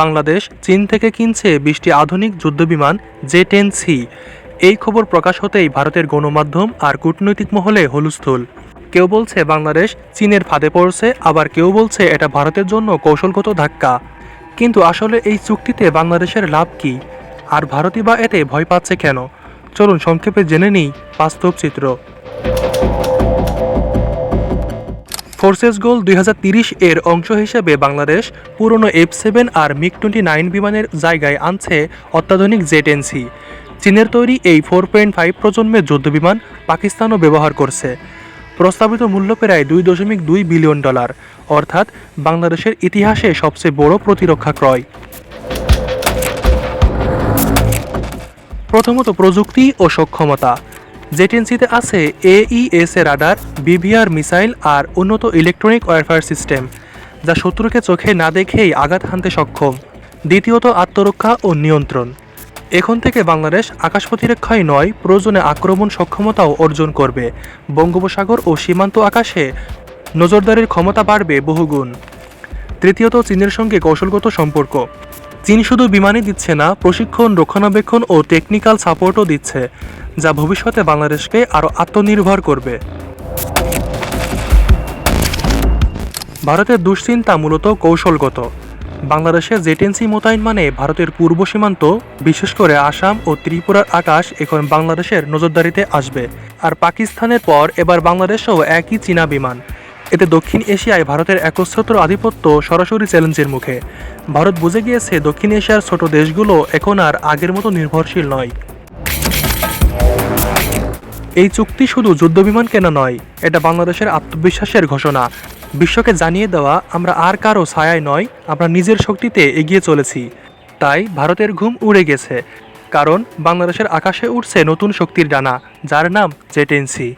বাংলাদেশ, চীন থেকে কিনছে বিশটি আধুনিক যুদ্ধবিমান জে টেন সি। এই খবর প্রকাশ হতেই ভারতের গণমাধ্যম আর কূটনৈতিক মহলে হলুস্থুল। কেউ বলছে বাংলাদেশ চীনের ফাঁদে পড়ছে, আবার কেউ বলছে এটা ভারতের জন্য কৌশলগত ধাক্কা। কিন্তু আসলে এই চুক্তিতে বাংলাদেশের লাভ কি? আর ভারতই বা এতে ভয় পাচ্ছে কেন? চলুন সংক্ষেপে জেনে নিই বাস্তব চিত্র। ফোর্সেস গোল দুই এর অংশ হিসেবে বাংলাদেশ পুরনো এফ সেভেন আর মিগ টোয়েন্টি নাইন বিমানের জায়গায় আনছে অত্যাধুনিক জেট এনসি চীনের তৈরি এই ফোর পয়েন্ট ফাইভ প্রজন্মের যুদ্ধবিমান পাকিস্তানও ব্যবহার করছে। প্রস্তাবিত মূল্য প্রায় দুই দশমিক দুই বিলিয়ন ডলার, অর্থাৎ বাংলাদেশের ইতিহাসে সবচেয়ে বড় প্রতিরক্ষা ক্রয়। প্রথমত প্রযুক্তি ও সক্ষমতা। জেটেন্সিতে আছে AESA radar BVR missile আর উন্নত ইলেকট্রনিক ওয়ারফেয়ার সিস্টেম, যা শত্রুকে চোখে না দেখেই আঘাত হানতে সক্ষম। দ্বিতীয়ত আত্মরক্ষা ও নিয়ন্ত্রণ। এখন থেকে বাংলাদেশ আকাশ প্রতিরক্ষাই নয়, প্রয়োজনে আক্রমণ সক্ষমতাও অর্জন করবে। বঙ্গোপসাগর ও সীমান্ত আকাশে নজরদারির ক্ষমতা বাড়বে বহুগুণ। তৃতীয়ত চীনের সঙ্গে কৌশলগত সম্পর্ক। চীন শুধু বিমানই দিচ্ছে না, প্রশিক্ষণ, রক্ষণাবেক্ষণ ও টেকনিক্যাল সাপোর্টও দিচ্ছে, যা ভবিষ্যতে বাংলাদেশকে আরও আত্মনির্ভর করবে। ভারতের দুশ্চিন্তা মূলত কৌশলগত। বাংলাদেশে জেটেন্সি মোতায়েন মানে ভারতের পূর্ব সীমান্ত, বিশেষ করে আসাম ও ত্রিপুরার আকাশ এখন বাংলাদেশের নজরদারিতে আসবে। আর পাকিস্তানের পর এবার বাংলাদেশেও একই চীনা বিমান। এতে দক্ষিণ এশিয়ায় ভারতের একচ্ছত্র আধিপত্য সরাসরি চ্যালেঞ্জের মুখে। ভারত বুঝে গিয়েছে দক্ষিণ এশিয়ার ছোট দেশগুলো এখন আর আগের মতো নির্ভরশীল নয়। এই চুক্তি শুধু যুদ্ধবিমান কেনা নয়, এটা বাংলাদেশের আত্মবিশ্বাসের ঘোষণা। বিশ্বকে জানিয়ে দেওয়া, আমরা আর কারও ছায়ায় নয়, আমরা নিজের শক্তিতে এগিয়ে চলেছি। তাই ভারতের ঘুম উড়ে গেছে, কারণ বাংলাদেশের আকাশে উঠছে নতুন শক্তির ডানা, যার নাম জেটেন্সি